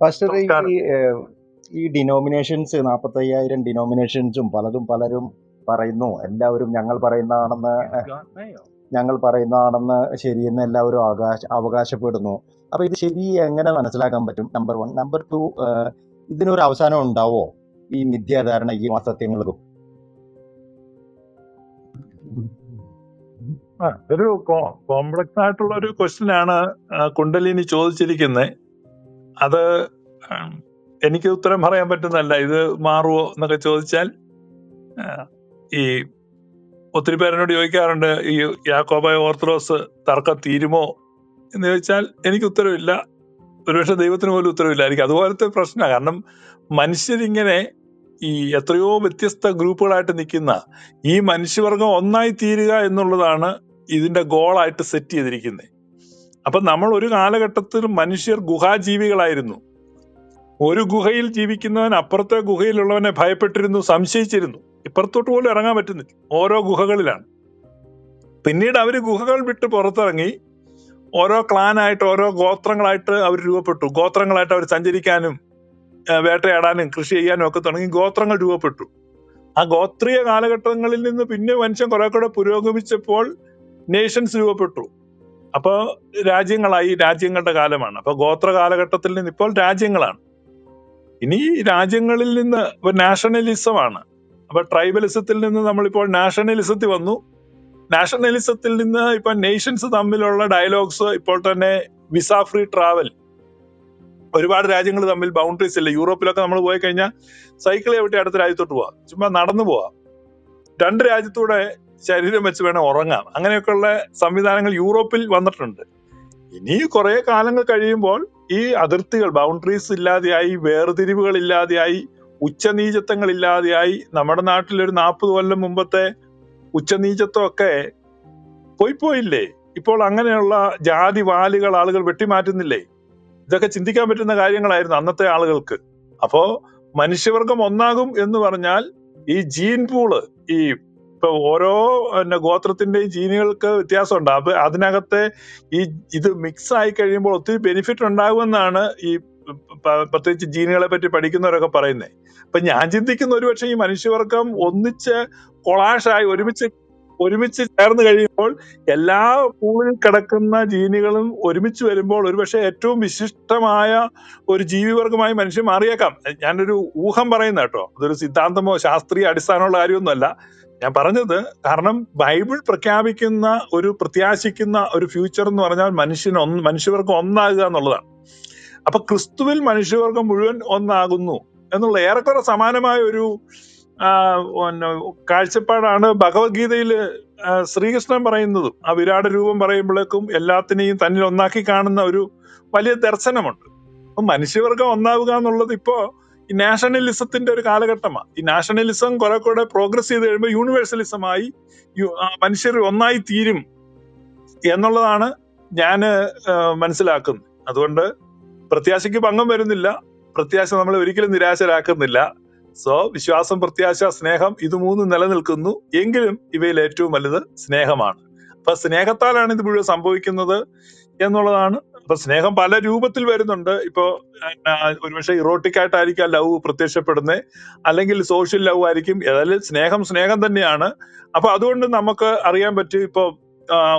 Pastor ഈ ഈ denominations നാൽപ്പത്തയ്യായിരം ഡിനോമിനേഷൻസും പലതും പലരും പറയുന്നു. എല്ലാവരും ഞങ്ങൾ പറയുന്നതാണെന്ന് ഞങ്ങൾ പറയുന്നതാണെന്ന് ശരിയെന്ന് എല്ലാവരും അവകാശ അവകാശപ്പെടുന്നു. അപ്പൊ ഇത് ശരി എങ്ങനെ മനസ്സിലാക്കാൻ പറ്റും? നമ്പർ വൺ നമ്പർ ടു ഇതിനൊരു അവസാനം ഉണ്ടാവോ? ഈ മിഥ്യാധാരണ ഈ അസത്യങ്ങൾക്കും. ഒരു കോംപ്ലക്സ് ആയിട്ടുള്ള ഒരു ക്വസ്റ്റ്യൻ ആണ് കുണ്ടലിനി ചോദിച്ചിരിക്കുന്നത് അത് എനിക്ക് ഉത്തരം പറയാൻ പറ്റുന്നല്ല ഇത് മാറുമോ എന്നൊക്കെ ചോദിച്ചാൽ ഈ ഒത്തിരി പേരെന്നോട് ചോദിക്കാറുണ്ട് ഈ യാക്കോബായ ഓർത്തഡോക്സ് തർക്കം തീരുമോ എന്ന് ചോദിച്ചാൽ എനിക്ക് ഉത്തരവില്ല. ഒരുപക്ഷെ ദൈവത്തിന് പോലും ഉത്തരവില്ലായിരിക്കും അതുപോലത്തെ പ്രശ്നമാണ് കാരണം മനുഷ്യരിങ്ങനെ ഈ എത്രയോ വ്യത്യസ്ത ഗ്രൂപ്പുകളായിട്ട് നിൽക്കുന്ന ഈ മനുഷ്യവർഗം ഒന്നായി തീരുക എന്നുള്ളതാണ് ഇതിന്റെ ഗോളായിട്ട് സെറ്റ് ചെയ്തിരിക്കുന്നത്. അപ്പൊ നമ്മൾ ഒരു കാലഘട്ടത്തിൽ മനുഷ്യർ ഗുഹാജീവികളായിരുന്നു. ഒരു ഗുഹയിൽ ജീവിക്കുന്നവൻ അപ്പുറത്തെ ഗുഹയിലുള്ളവനെ ഭയപ്പെട്ടിരുന്നു സംശയിച്ചിരുന്നു. ഇപ്പുറത്തോട്ട് പോലും ഇറങ്ങാൻ പറ്റുന്നില്ല. ഓരോ ഗുഹകളിലാണ്. പിന്നീട് അവർ ഗുഹകൾ വിട്ട് പുറത്തിറങ്ങി. ഓരോ ക്ലാനായിട്ട് ഓരോ ഗോത്രങ്ങളായിട്ട് അവർ രൂപപ്പെട്ടു. ഗോത്രങ്ങളായിട്ട് അവർ സഞ്ചരിക്കാനും വേട്ടയാടാനും കൃഷി ചെയ്യാനും ഒക്കെ തുടങ്ങി ഗോത്രങ്ങൾ രൂപപ്പെട്ടു. ആ ഗോത്രീയ കാലഘട്ടങ്ങളിൽ നിന്ന് പിന്നെ മനുഷ്യൻ കുറെ കൂടെ പുരോഗമിച്ചപ്പോൾ നേഷൻസ് രൂപപ്പെട്ടു. അപ്പൊ രാജ്യങ്ങളായി രാജ്യങ്ങളുടെ കാലമാണ്. അപ്പൊ ഗോത്ര കാലഘട്ടത്തിൽ നിന്ന് ഇപ്പോൾ രാജ്യങ്ങളാണ്. ഇനി രാജ്യങ്ങളിൽ നിന്ന് ഇപ്പൊ നാഷണലിസമാണ് അപ്പൊ ട്രൈബലിസത്തിൽ നിന്ന് നമ്മളിപ്പോൾ നാഷണലിസത്തിൽ വന്നു. നാഷണലിസത്തിൽ നിന്ന് ഇപ്പൊ നേഷൻസ് തമ്മിലുള്ള ഡയലോഗ്സ് ഇപ്പോൾ തന്നെ വിസ ഫ്രീ ട്രാവൽ ഒരുപാട് രാജ്യങ്ങൾ തമ്മിൽ ബൗണ്ടറീസ് ഇല്ല. യൂറോപ്പിലൊക്കെ നമ്മൾ പോയി കഴിഞ്ഞാൽ സൈക്കിൾ ചവിട്ടി അടുത്ത രാജ്യത്തോട്ട് പോവാം. ചുമ്മാ നടന്നു പോവാം. രണ്ട് രാജ്യത്തൂടെ ശരീരം വെച്ച് വേണം ഉറങ്ങാം അങ്ങനെയൊക്കെയുള്ള സംവിധാനങ്ങൾ യൂറോപ്പിൽ വന്നിട്ടുണ്ട്. ഇനി കുറെ കാലങ്ങൾ കഴിയുമ്പോൾ ഈ അതിർത്തികൾ ബൗണ്ടറീസ് ഇല്ലാതെയായി വേർതിരിവുകൾ ഇല്ലാതെയായി ഉച്ചനീചത്വങ്ങൾ ഇല്ലാതെയായി നമ്മുടെ നാട്ടിൽ ഒരു നാൽപ്പത് കൊല്ലം മുമ്പത്തെ ഉച്ചനീചത്വമൊക്കെ പോയി പോയില്ലേ? ഇപ്പോൾ അങ്ങനെയുള്ള ജാതി വാലുകൾ ആളുകൾ വെട്ടിമാറ്റുന്നില്ലേ? ഇതൊക്കെ ചിന്തിക്കാൻ പറ്റുന്ന കാര്യങ്ങളായിരുന്നു അന്നത്തെ ആളുകൾക്ക്. അപ്പോ മനുഷ്യവർഗം ഒന്നാകും എന്ന് പറഞ്ഞാൽ ഈ ജീൻ പൂൾ ഈ ഇപ്പൊ ഓരോ പിന്നെ ഗോത്രത്തിന്റെയും ജീനുകൾക്ക് വ്യത്യാസമുണ്ട്. അപ്പൊ അതിനകത്തെ ഈ ഇത് മിക്സ് ആയി കഴിയുമ്പോൾ ഒത്തിരി ബെനിഫിറ്റ് ഉണ്ടാകുമെന്നാണ് ഈ പ്രത്യേകിച്ച് ജീനുകളെ പറ്റി പഠിക്കുന്നവരൊക്കെ പറയുന്നത് അപ്പൊ ഞാൻ ചിന്തിക്കുന്ന ഒരുപക്ഷെ ഈ മനുഷ്യവർഗം ഒന്നിച്ച് കൊളാഷായി ഒരുമിച്ച് ഒരുമിച്ച് ചേർന്ന് കഴിയുമ്പോൾ എല്ലാ പൂളിൽ കിടക്കുന്ന ജീനുകളും ഒരുമിച്ച് വരുമ്പോൾ ഒരുപക്ഷെ ഏറ്റവും വിശിഷ്ടമായ ഒരു ജീവിവർഗമായി മനുഷ്യൻ മാറിയേക്കാം. ഞാനൊരു ഊഹം പറയുന്ന കേട്ടോ. അതൊരു സിദ്ധാന്തമോ ശാസ്ത്രീയ അടിസ്ഥാനമുള്ള കാര്യമൊന്നുമല്ല. ഞാൻ പറഞ്ഞത് കാരണം ബൈബിൾ പ്രഖ്യാപിക്കുന്ന ഒരു പ്രത്യാശിക്കുന്ന ഒരു ഫ്യൂച്ചർ എന്ന് പറഞ്ഞാൽ മനുഷ്യന് ഒന്ന് മനുഷ്യവർഗം ഒന്നാകുക എന്നുള്ളതാണ്. അപ്പൊ ക്രിസ്തുവിൽ മനുഷ്യവർഗം മുഴുവൻ ഒന്നാകുന്നു എന്നുള്ള ഏറെക്കുറെ സമാനമായ ഒരു കാഴ്ചപ്പാടാണ് ഭഗവത്ഗീതയിൽ ശ്രീകൃഷ്ണൻ പറയുന്നതും. ആ വിരാട രൂപം പറയുമ്പോഴേക്കും എല്ലാത്തിനെയും തന്നിൽ ഒന്നാക്കി കാണുന്ന ഒരു വലിയ ദർശനമുണ്ട്. അപ്പൊ മനുഷ്യവർഗം ഒന്നാവുക എന്നുള്ളത് ഇപ്പോ ഈ നാഷണലിസത്തിന്റെ ഒരു കാലഘട്ടമാണ് ഈ നാഷണലിസം കുറെ കൂടെ പ്രോഗ്രസ് ചെയ്ത് കഴിയുമ്പോൾ യൂണിവേഴ്സലിസമായി മനുഷ്യർ ഒന്നായി തീരും എന്നുള്ളതാണ് ഞാൻ മനസ്സിലാക്കുന്നത്. അതുകൊണ്ട് പ്രത്യാശയ്ക്ക് ഭംഗം വരുന്നില്ല. പ്രത്യാശ നമ്മളെ ഒരിക്കലും നിരാശരാക്കുന്നില്ല. സോ വിശ്വാസം പ്രത്യാശ സ്നേഹം ഇത് മൂന്നും നിലനിൽക്കുന്നു. എങ്കിലും ഇവയിൽ ഏറ്റവും വലുത് സ്നേഹമാണ്. അപ്പൊ സ്നേഹത്താലാണ് ഇത് മുഴുവൻ സംഭവിക്കുന്നത്. എന്നുള്ളതാണ്. അപ്പൊ സ്നേഹം പല രൂപത്തിൽ വരുന്നുണ്ട്. ഇപ്പോ ഒരുപക്ഷെ ഇറോട്ടിക് ആയിട്ടായിരിക്കാം ലവ് പ്രത്യക്ഷപ്പെടുന്നത് അല്ലെങ്കിൽ സോഷ്യൽ ലവ് ആയിരിക്കും. ഏതായാലും സ്നേഹം സ്നേഹം തന്നെയാണ്. അപ്പൊ അതുകൊണ്ട് നമുക്ക് അറിയാൻ പറ്റും. ഇപ്പൊ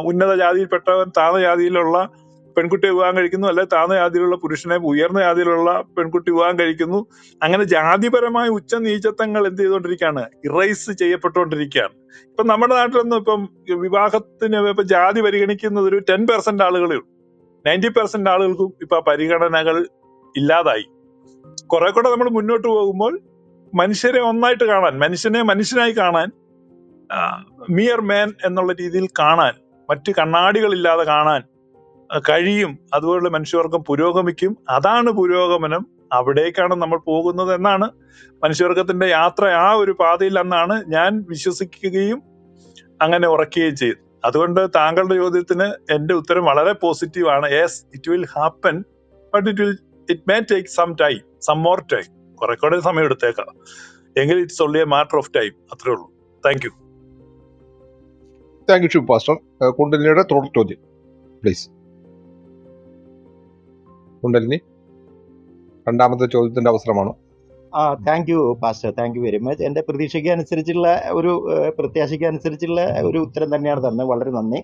ഉന്നത ജാതിയിൽപ്പെട്ടവൻ താഴ്ന്ന ജാതിയിലുള്ള പെൺകുട്ടി വിവാഹം കഴിക്കുന്നു. അല്ലെ താഴ്ന്ന ജാതിയിലുള്ള പുരുഷനെ ഉയർന്ന ജാതിയിലുള്ള പെൺകുട്ടി വിവാഹം കഴിക്കുന്നു. അങ്ങനെ ജാതിപരമായ ഉച്ച നീചത്വങ്ങൾ എന്ത് ചെയ്തുകൊണ്ടിരിക്കുകയാണ്? ഇറൈസ് ചെയ്യപ്പെട്ടുകൊണ്ടിരിക്കുകയാണ്. ഇപ്പൊ നമ്മുടെ നാട്ടിലൊന്നും ഇപ്പം വിവാഹത്തിന് ഇപ്പൊ ജാതി പരിഗണിക്കുന്നത് ഒരു ടെൻ പെർസെന്റ് ആളുകളേ ഉള്ളൂ. നയന്റി പെർസെന്റ് ആളുകൾക്കും ഇപ്പൊ പരിഗണനകൾ ഇല്ലാതായി. കുറെ കൂടെ നമ്മൾ മുന്നോട്ട് പോകുമ്പോൾ മനുഷ്യരെ ഒന്നായിട്ട് കാണാൻ മനുഷ്യനെ മനുഷ്യനായി കാണാൻ മിയർ മാൻ എന്നുള്ള രീതിയിൽ കാണാൻ മറ്റ് കണ്ണാടികളില്ലാതെ കാണാൻ കഴിയും. അതുപോലുള്ള മനുഷ്യവർഗം പുരോഗമിക്കും. അതാണ് പുരോഗമനം. അവിടേക്കാണ് നമ്മൾ പോകുന്നത് എന്നാണ് മനുഷ്യവർഗത്തിന്റെ യാത്ര ആ ഒരു പാതയിൽ എന്നാണ് ഞാൻ വിശ്വസിക്കുകയും അങ്ങനെ ഉറക്കുകയും ചെയ്തു അതുകൊണ്ട് താങ്കളുടെ ചോദ്യത്തിന് എന്റെ ഉത്തരം വളരെ പോസിറ്റീവ് ആണ് yes it will happen but it will it may take some time some more time കുറെ കൂടെ സമയം എടുത്തേക്കാം. എങ്കിൽ it's only a matter of time അത്രേ ഉള്ളൂ. Thank you thank you pastor കുണ്ടലിനിയുടെ തുടർ ചോദ്യം പ്ലീസ് കുണ്ടലിനി രണ്ടാമത്തെ ചോദ്യത്തിന്റെ അവസരമാണ്? ആ thank you pastor thank you very much എന്റെ പ്രതീക്ഷയ്ക്ക് അനുസരിച്ചുള്ള ഒരു പ്രത്യാശയ്ക്ക് അനുസരിച്ചുള്ള ഒരു ഉത്തരം തന്നെയാണ് തന്നത്. വളരെ നന്ദി.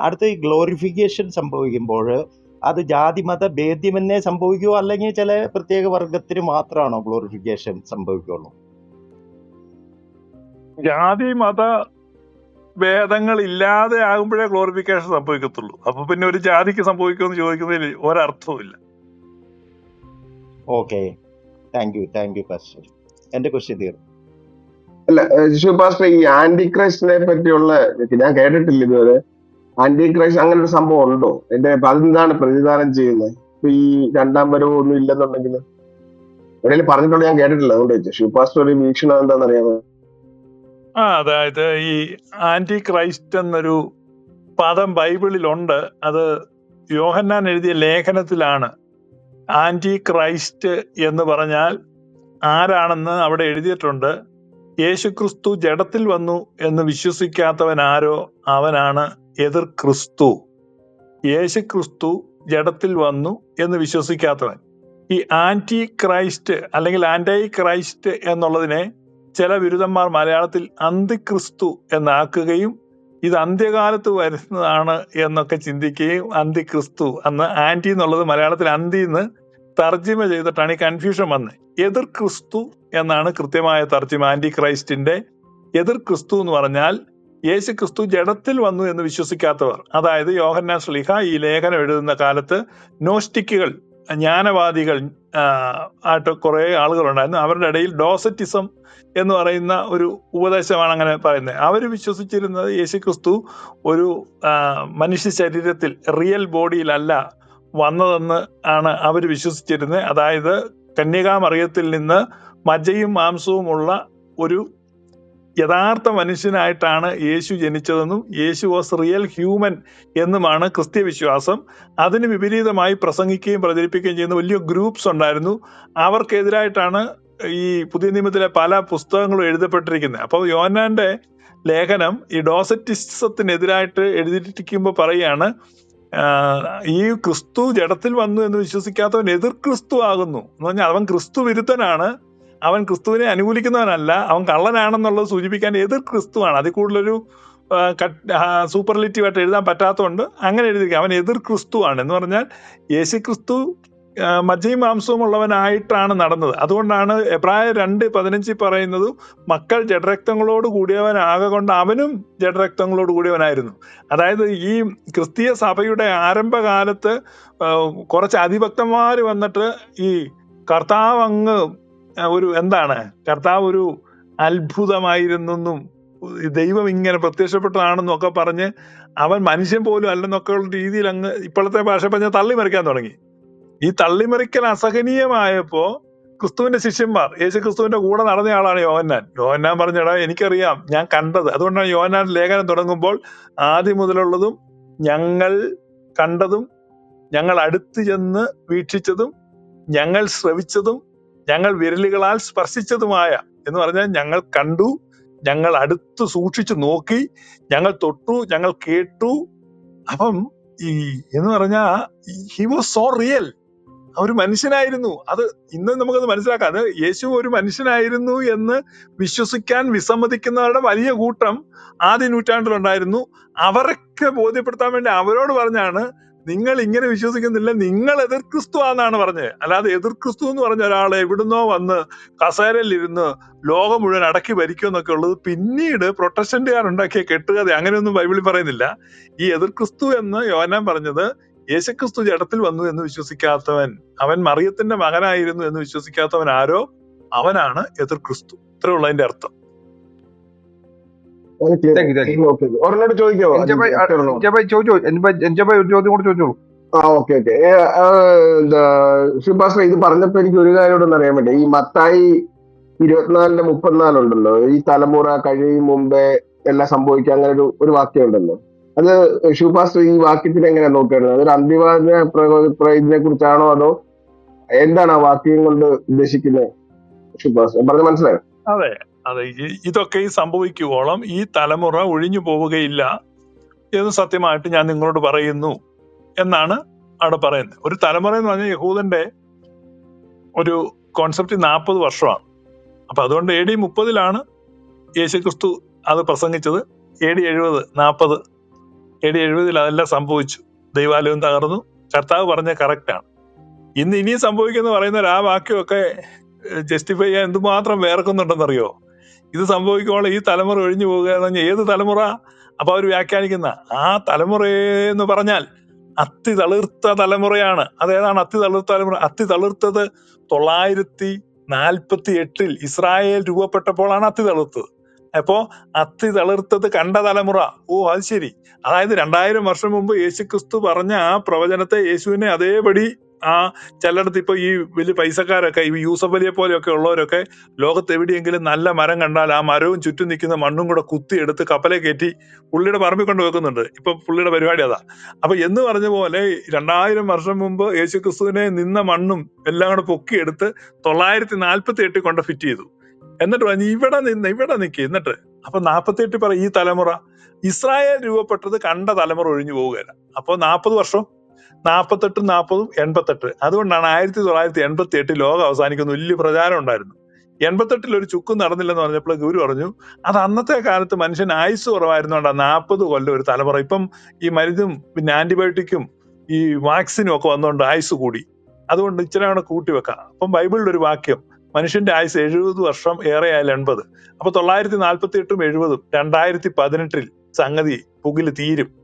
അടുത്ത ഈ ഗ്ലോറിഫിക്കേഷൻ സംഭവിക്കുമ്പോൾ അത് ജാതി മത ഭേദ്യമെന്നേ സംഭവിക്കുമോ അല്ലെങ്കിൽ ചില പ്രത്യേക വർഗത്തിന് മാത്രമാണോ ഗ്ലോറിഫിക്കേഷൻ സംഭവിക്കുള്ളൂ? ജാതി മത ഭേദങ്ങൾ ഇല്ലാതെ ആകുമ്പോഴേ ഗ്ലോറിഫിക്കേഷൻ സംഭവിക്കത്തുള്ളൂ. അപ്പൊ പിന്നെ ഒരു ജാതിക്ക് സംഭവിക്കുമെന്ന് ചോദിക്കുന്നതിൽ ഒരർത്ഥവും ഇല്ല okay thank you thank you pastor എന്റെ ക്വസ്റ്റ്യൻ തീർന്നു. അല്ല പാസ്റ്റർ ഈ ആന്റി ക്രൈസ്റ്റിനെ പറ്റിയുള്ള ഞാൻ കേട്ടിട്ടില്ല ഇതുവരെ. ആന്റി ക്രൈസ്റ്റ് അങ്ങനെ ഒരു സംഭവം ഉണ്ടോ? എന്റെ അതെന്താണ് പ്രതിദാനം ചെയ്യുന്നത്? ഇപ്പൊ ഈ രണ്ടാം വരവ് ഒന്നും ഇല്ലെന്നുണ്ടെങ്കിൽ എവിടെയെങ്കിലും പറഞ്ഞിട്ടുള്ള ഞാൻ കേട്ടിട്ടില്ല അതുകൊണ്ട് ജിഷു പാസ്റ്റർ ഒരു വീക്ഷണം എന്താണെന്ന് അറിയാമോ ആ അതായത് ഈ ആന്റി ക്രൈസ്റ്റ് എന്നൊരു പദം ബൈബിളിലുണ്ട്. അത് യോഹന്നാൻ എഴുതിയ ലേഖനത്തിലാണ്. ആന്റി ക്രൈസ്റ്റ് എന്ന് പറഞ്ഞാൽ ആരാണെന്ന് അവിടെ എഴുതിയിട്ടുണ്ട്. യേശുക്രിസ്തു ജഡത്തിൽ വന്നു എന്ന് വിശ്വസിക്കാത്തവൻ ആരോ? അവനാണ് എതിർ ക്രിസ്തു. യേശുക്രിസ്തു ജഡത്തിൽ വന്നു എന്ന് വിശ്വസിക്കാത്തവൻ. ഈ ആന്റി ക്രൈസ്റ്റ് അല്ലെങ്കിൽ ആന്റൈ ക്രൈസ്റ്റ് എന്നുള്ളതിനെ ചില ബിരുദന്മാർ മലയാളത്തിൽ അന്തിക്രിസ്തു എന്നാക്കുകയും ഇത് അന്ത്യകാലത്ത് വരുന്നതാണ് എന്നൊക്കെ ചിന്തിക്കുകയും അന്തി ക്രിസ്തു അന്ന് ആന്റി എന്നുള്ളത് മലയാളത്തിൽ അന്തി എന്ന് തർജിമ ചെയ്തിട്ടാണ് ഈ കൺഫ്യൂഷൻ വന്നത്. എതിർ ക്രിസ്തു എന്നാണ് കൃത്യമായ തർജിമ ആന്റി ക്രൈസ്റ്റിന്റെ എതിർ ക്രിസ്തു എന്ന് പറഞ്ഞാൽ യേശു ക്രിസ്തു ജഡത്തിൽ വന്നു എന്ന് വിശ്വസിക്കാത്തവർ. അതായത് യോഹന്നാൻ ശ്ലീഹ ഈ ലേഖനം എഴുതുന്ന കാലത്ത് നോസ്റ്റിക്കുകൾ ജ്ഞാനവാദികൾ ആയിട്ട് കുറെ ആളുകളുണ്ടായിരുന്നു. അവരുടെ ഇടയിൽ ഡോസറ്റിസം എന്ന് പറയുന്ന ഒരു ഉപദേശമാണ് അങ്ങനെ പറയുന്നത്. അവർ വിശ്വസിച്ചിരുന്നത് യേശുക്രിസ്തു ഒരു മനുഷ്യ ശരീരത്തിൽ റിയൽ ബോഡിയിലല്ല വന്നതെന്ന് ആണ് അവർ വിശ്വസിച്ചിരുന്നത്. അതായത് കന്യകാമറിയത്തിൽ നിന്ന് മജയും മാംസവുമുള്ള ഒരു യഥാർത്ഥ മനുഷ്യനായിട്ടാണ് യേശു ജനിച്ചതെന്നും യേശു വാസ് റിയൽ ഹ്യൂമൻ എന്നുമാണ് ക്രിസ്ത്യ വിശ്വാസം അതിന് വിപരീതമായി പ്രസംഗിക്കുകയും പ്രചരിപ്പിക്കുകയും ചെയ്യുന്ന വലിയ ഗ്രൂപ്പ്സ് ഉണ്ടായിരുന്നു. അവർക്കെതിരായിട്ടാണ് ഈ പുതിയ നിയമത്തിലെ പല പുസ്തകങ്ങളും എഴുതപ്പെട്ടിരിക്കുന്നത്. അപ്പോൾ യോഹന്നാന്റെ ലേഖനം ഈ ഡോസറ്റിസത്തിനെതിരായിട്ട് എഴുതിയിരിക്കുമ്പോൾ പറയുകയാണ് ഈ ക്രിസ്തു ജഡത്തിൽ വന്നു എന്ന് വിശ്വസിക്കാത്തവൻ എതിർ ക്രിസ്തു ആകുന്നു. എന്ന് പറഞ്ഞാൽ അവൻ ക്രിസ്തു വിരുദ്ധനാണ് അവൻ ക്രിസ്തുവിനെ അനുകൂലിക്കുന്നവനല്ല അവൻ കള്ളനാണെന്നുള്ളത് സൂചിപ്പിക്കാൻ എതിർ ക്രിസ്തുവാണ്. അതിൽ കൂടുതലൊരു സൂപ്പർലിറ്റീവായിട്ട് എഴുതാൻ പറ്റാത്തതുകൊണ്ട് അങ്ങനെ എഴുതിയിരിക്കുക. അവൻ എതിർ ക്രിസ്തുവാണ്. എന്ന് പറഞ്ഞാൽ യേശു ക്രിസ്തു മജ്ജയും മാംസവും ഉള്ളവനായിട്ടാണ് നടന്നത്. അതുകൊണ്ടാണ് എബ്രായ രണ്ട് പതിനഞ്ചിൽ പറയുന്നത് മക്കൾ ജഡരക്തങ്ങളോട് കൂടിയവനാകൊണ്ട് അവനും ജഡരക്തങ്ങളോട് കൂടിയവനായിരുന്നു. അതായത് ഈ ക്രിസ്തീയ സഭയുടെ ആരംഭകാലത്ത് കുറച്ച് അതിഭക്തന്മാർ വന്നിട്ട് ഈ കർത്താവ് അങ്ങ് ഒരു എന്താണ്? കർത്താവ് ഒരു അത്ഭുതമായിരുന്നെന്നും ദൈവം ഇങ്ങനെ പ്രത്യക്ഷപ്പെട്ടതാണെന്നും ഒക്കെ പറഞ്ഞ് അവൻ മനുഷ്യൻ പോലും അല്ലെന്നൊക്കെ ഉള്ള രീതിയിൽ അങ്ങ് ഇപ്പോഴത്തെ ഭാഷ പറഞ്ഞ തള്ളിമറിക്കാൻ തുടങ്ങി. ഈ തള്ളിമറിക്കൽ അസഹനീയമായപ്പോ ക്രിസ്തുവിന്റെ ശിഷ്യന്മാർ യേശു ക്രിസ്തുവിന്റെ കൂടെ നടന്ന ആളാണ് യോഹന്നാൻ. യോഹന്നാൻ പറഞ്ഞടാ എനിക്കറിയാം ഞാൻ കണ്ടത്. അതുകൊണ്ടാണ് യോഹന്നാൻ ലേഖനം തുടങ്ങുമ്പോൾ ആദ്യം മുതലുള്ളതും ഞങ്ങൾ കണ്ടതും ഞങ്ങൾ അടുത്ത് ചെന്ന് വീക്ഷിച്ചതും ഞങ്ങൾ ശ്രവിച്ചതും ഞങ്ങൾ വിരലുകളാൽ സ്പർശിച്ചതുമായ എന്ന് പറഞ്ഞാൽ ഞങ്ങൾ കണ്ടു ഞങ്ങൾ അടുത്ത് സൂക്ഷിച്ചു നോക്കി ഞങ്ങൾ തൊട്ടു ഞങ്ങൾ കേട്ടു. അപ്പം ഈ എന്ന് പറഞ്ഞാൽ ഹി വാസ് സോ റിയൽ ഒരു മനുഷ്യനായിരുന്നു. അത് ഇന്ന് നമുക്കത് മനസ്സിലാക്കാം. അത് യേശു ഒരു മനുഷ്യനായിരുന്നു എന്ന് വിശ്വസിക്കാൻ വിസമ്മതിക്കുന്നവരുടെ വലിയ കൂട്ടം ആദ്യ നൂറ്റാണ്ടിലുണ്ടായിരുന്നു. അവരൊക്കെ ബോധ്യപ്പെടുത്താൻ വേണ്ടി അവരോട് പറഞ്ഞാണ് നിങ്ങൾ ഇങ്ങനെ വിശ്വസിക്കുന്നില്ല. നിങ്ങൾ എതിർ ക്രിസ്തു ആണെന്നാണ് പറഞ്ഞത്. അല്ലാതെ എതിർ ക്രിസ്തു എന്ന് പറഞ്ഞ ഒരാളെ എവിടുന്നോ വന്ന് കസേരയിൽ ഇരുന്ന് ലോകം മുഴുവൻ അടക്കി ഭരിക്കും എന്നൊക്കെ ഉള്ളത് പിന്നീട് പ്രൊട്ടസ്റ്റന്റുകാർ ഉണ്ടാക്കിയ കെട്ടുകഥ. അങ്ങനെയൊന്നും ബൈബിളിൽ പറയുന്നില്ല. ഈ എതിർ ക്രിസ്തു എന്ന് യോനാൻ പറഞ്ഞത് യേശുക്രിസ്തു ജഡത്തിൽ വന്നു എന്ന് വിശ്വസിക്കാത്തവൻ അവൻ മറിയത്തിന്റെ മകനായിരുന്നു എന്ന് വിശ്വസിക്കാത്തവൻ ആരോ? അവനാണ് എതിർ ക്രിസ്തു. ഇത്രയുള്ള അതിന്റെ അർത്ഥം. ഒരെണ്ണോട് ചോദിക്കോ ചോദിച്ചോ? എൻജബായ് ഒരു ചോദ്യം കൂടി ചോദിച്ചോളൂ. ആ ഓക്കെ ഓക്കെ എന്താ ശുഭാഷ ഇത് പറഞ്ഞപ്പോ എനിക്ക് ഒരു കാര്യം കൂടെ അറിയാൻ പറ്റും. ഈ മത്തായി ഇരുപത്തിനാലിന്റെ മുപ്പത്തിനാലുണ്ടല്ലോ. ഈ തലമുറ കഴിയും മുമ്പേ എല്ലാം സംഭവിക്കുക അങ്ങനെ ഒരു ഒരു വാക്യം ഉണ്ടല്ലോ അത് ശുഭാഷ് ഈ വാക്യത്തിൽ എങ്ങനെ നോക്കിയിരുന്നത് അതൊരു അന്തിവാദ ഇതിനെ കുറിച്ചാണോ അതോ എന്താണ് ആ വാക്യം കൊണ്ട് ഉദ്ദേശിക്കുന്നത്? ശുഭാഷ് പറഞ്ഞ മനസ്സിലായോ? അതെ. അതെ ഇതൊക്കെ ഈ സംഭവിക്കുവോളം ഈ തലമുറ ഒഴിഞ്ഞു പോവുകയില്ല എന്ന് സത്യമായിട്ട് ഞാൻ നിങ്ങളോട് പറയുന്നു എന്നാണ് അവിടെ പറയുന്നത്. ഒരു തലമുറ എന്ന് പറഞ്ഞാൽ യഹൂദന്റെ ഒരു കോൺസെപ്റ്റ് നാൽപ്പത് വർഷമാണ്. അപ്പൊ അതുകൊണ്ട് എ ഡി മുപ്പതിലാണ് യേശുക്രിസ്തു അത് പ്രസംഗിച്ചത്. എ ഡി എഴുപത് നാൽപ്പത് എ ഡി എഴുപതിൽ അതെല്ലാം സംഭവിച്ചു. ദൈവാലയം തകർന്നു. കർത്താവ് പറഞ്ഞ കറക്റ്റാണ് ഇന്ന് ഇനിയും സംഭവിക്കുന്ന പറയുന്ന ആ വാക്യമൊക്കെ ജസ്റ്റിഫൈ ചെയ്യാൻ എന്തുമാത്രം വേർക്കുന്നുണ്ടെന്നറിയോ? ഇത് സംഭവിക്കുമ്പോൾ ഈ തലമുറ ഒഴിഞ്ഞു പോകുക എന്ന് പറഞ്ഞാൽ ഏത് തലമുറ? അപ്പൊ അവർ വ്യാഖ്യാനിക്കുന്ന ആ തലമുറയെന്ന് പറഞ്ഞാൽ അത്തി തളിർത്ത തലമുറയാണ്. അതേതാണ് അത്തി തളിർത്ത തലമുറ? അത്തി തളിർത്തത് തൊള്ളായിരത്തി നാൽപ്പത്തി എട്ടിൽ ഇസ്രായേൽ രൂപപ്പെട്ടപ്പോഴാണ് അത്തി തളിർത്തത് അപ്പോ അത്തി തളിർത്തത് കണ്ട തലമുറ. ഓ അത് ശരി. അതായത് രണ്ടായിരം വർഷം മുമ്പ് യേശുക്രിസ്തു പറഞ്ഞ ആ പ്രവചനത്തെ യേശുവിനെ അതേപടി ആ ചിലയിടത്ത് ഇപ്പൊ ഈ വലിയ പൈസക്കാരൊക്കെ ഈ യൂസഫ് അലിയെ പോലെയൊക്കെ ഉള്ളവരൊക്കെ ലോകത്ത് എവിടെയെങ്കിലും നല്ല മരം കണ്ടാൽ ആ മരവും ചുറ്റും നിൽക്കുന്ന മണ്ണും കൂടെ കുത്തിയെടുത്ത് കപ്പലെ കയറ്റി പുള്ളിയുടെ പറമ്പിൽ കൊണ്ട് വെക്കുന്നുണ്ട്. ഇപ്പൊ പുള്ളിയുടെ പരിപാടി അതാ. അപ്പൊ എന്ന് പറഞ്ഞ പോലെ രണ്ടായിരം വർഷം മുമ്പ് യേശു ക്രിസ്തുവിനെ നിന്ന മണ്ണും എല്ലാം കൂടെ പൊക്കിയെടുത്ത് തൊള്ളായിരത്തി നാൽപ്പത്തി എട്ടിൽ കൊണ്ട് ഫിറ്റ് ചെയ്തു. എന്നിട്ട് പറഞ്ഞു ഇവിടെ നിന്ന് ഇവിടെ നിൽക്കി എന്നിട്ട് അപ്പൊ നാൽപ്പത്തി എട്ടിൽ പറ ഈ തലമുറ. ഇസ്രായേൽ രൂപപ്പെട്ടത് കണ്ട തലമുറ ഒഴിഞ്ഞു പോവുകയില്ല അപ്പൊ നാൽപ്പത് വർഷം നാൽപ്പത്തെട്ടും നാൽപ്പതും എൺപത്തെട്ട്. അതുകൊണ്ടാണ് ആയിരത്തി തൊള്ളായിരത്തി എൺപത്തി എട്ട് ലോകം അവസാനിക്കുന്ന വലിയ പ്രചാരം ഉണ്ടായിരുന്നു എൺപത്തെട്ടിൽ ഒരു ചുക്കും നടന്നില്ലെന്ന് പറഞ്ഞപ്പോൾ ഗുരു പറഞ്ഞു അത് അന്നത്തെ കാലത്ത് മനുഷ്യൻ ആയുസ് കുറവായിരുന്നോണ്ടാ നാൽപ്പത് കൊല്ലം ഒരു തലമുറ. ഇപ്പം ഈ മരുന്നും പിന്നെ ആന്റിബയോട്ടിക്കും ഈ വാക്സിനും ഒക്കെ വന്നുകൊണ്ട് ആയുസ് കൂടി. അതുകൊണ്ട് ഇച്ചിരി കൂടെ കൂട്ടി വെക്കാം. അപ്പം ബൈബിളിൽ ഒരു വാക്യം മനുഷ്യന്റെ ആയുസ് എഴുപത് വർഷം ഏറെ ആയാലും എൺപത്. അപ്പൊ തൊള്ളായിരത്തി നാൽപ്പത്തി എട്ടും എഴുപതും രണ്ടായിരത്തി പതിനെട്ടിൽ സംഗതി പുകിൽ തീരും.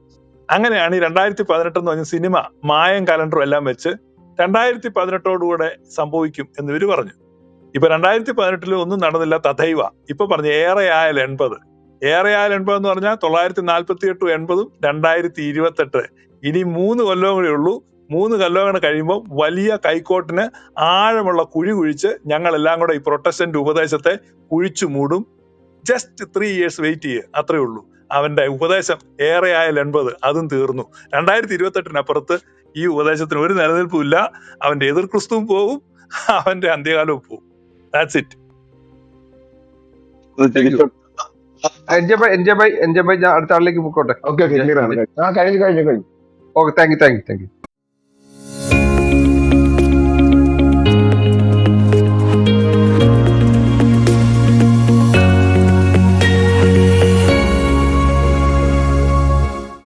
അങ്ങനെയാണ് ഈ രണ്ടായിരത്തി പതിനെട്ട് എന്ന് പറഞ്ഞ സിനിമ മായം കലണ്ടറും എല്ലാം വെച്ച് രണ്ടായിരത്തി പതിനെട്ടോടുകൂടെ സംഭവിക്കും എന്ന് ഇവർ പറഞ്ഞു. ഇപ്പൊ രണ്ടായിരത്തി പതിനെട്ടിൽ ഒന്നും നടന്നില്ല തഥൈവ. ഇപ്പൊ പറഞ്ഞു ഏറെ ആയാൽ എൺപത്. ഏറെ ആയാൽ എൺപത് എന്ന് പറഞ്ഞാൽ തൊള്ളായിരത്തി നാൽപ്പത്തി എട്ടും എൺപതും രണ്ടായിരത്തി ഇരുപത്തെട്ട് ഇനി മൂന്ന് കൊല്ലവും കൂടെ ഉള്ളൂ. മൂന്ന് കൊല്ലം കൂടെ കഴിയുമ്പോൾ വലിയ കൈക്കോട്ടിന് ആഴമുള്ള കുഴി കുഴിച്ച് ഞങ്ങൾ എല്ലാം കൂടെ ഈ പ്രൊട്ടസ്റ്റന്റ് ഉപദേശത്തെ കുഴിച്ചു മൂടും. ജസ്റ്റ് ത്രീ ഇയേഴ്സ് വെയിറ്റ് ചെയ്യുക അത്രേ ഉള്ളൂ. അവന്റെ ഉപദേശം ഏറെ ആയാൽ എൺപത് അതും തീർന്നു. രണ്ടായിരത്തി ഇരുപത്തെട്ടിനപ്പുറത്ത് ഈ ഉപദേശത്തിന് ഒരു നിലനിൽപ്പും ഇല്ല അവന്റെ എതിർ ക്രിസ്തുവും പോവും അവന്റെ അന്ത്യകാലവും പോവും. That's it bye bye bye ഞാൻ അടുത്ത ആളിലേക്ക് പോയിക്കോട്ടെ ഓക്കെ കഴിഞ്ഞു കഴിഞ്ഞു കഴിഞ്ഞു. Okay thank you thank you thank you